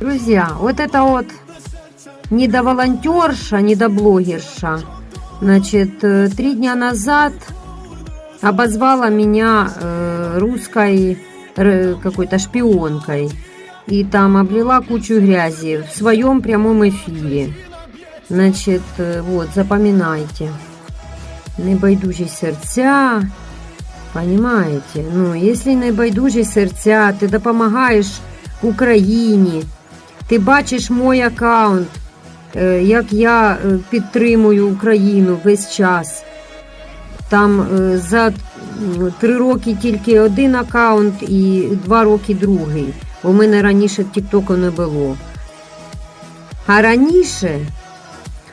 Друзья, вот это вот недоволонтерша, недоблогерша, значит, э, три дня назад обозвала меня э, русской р- какой-то шпионкой и там облила кучу грязи в своем прямом эфире. Значит, э, вот, запоминайте. Небайдужі серця, Понимаете? Ну, якщо небайдужі серця, ти допомагаєш Україні, Ти бачиш мой аккаунт, е, як я е, підтримую Україну весь час. Там е, за три роки тільки один аккаунт і два роки другий. В мене раніше Тіктоку не було. А раніше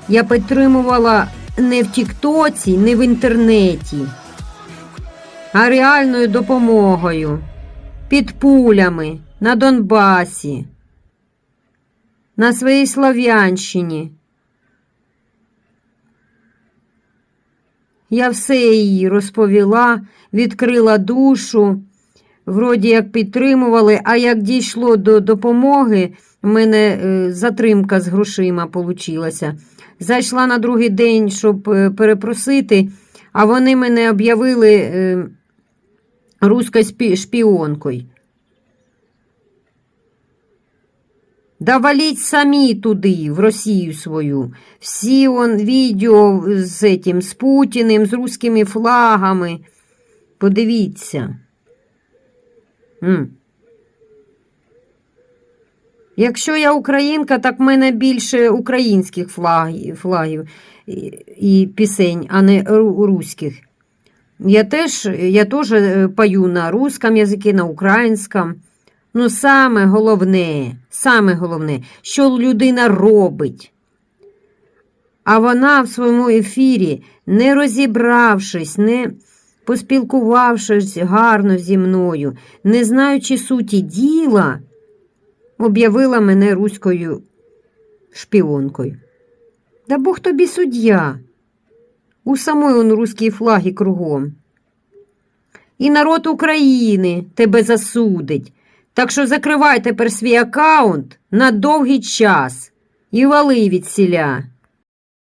я підтримувала не в Тіктоці, не в інтернеті а реальною допомогою під пулями на Донбасі, на своїй Слов'янщині. Я все їй розповіла, відкрила душу, вроді як підтримували, а як дійшло до допомоги, в мене е, затримка з грошима получилася. Зайшла на другий день, щоб е, перепросити, а вони мене об'явили е, руською шпіонкою. Да валіть самі туди, в Росію свою. Всі он відео з этим, з Путіним, з руськими флагами. Подивіться. М. Якщо я українка, так в мене більше українських флагів, флагів і, пісень, а не ру- руських. Я теж, я е, пою на русском язикі, на українському. Ну, саме головне, саме головне, що людина робить. А вона в своєму ефірі, не розібравшись, не поспілкувавшись гарно зі мною, не знаючи суті діла, об'явила мене руською шпіонкою. Да Бог тобі суддя. У самої он руські флаги кругом. І народ України тебе засудить. Так що закривай тепер свій аккаунт на довгий час і вали від сіля.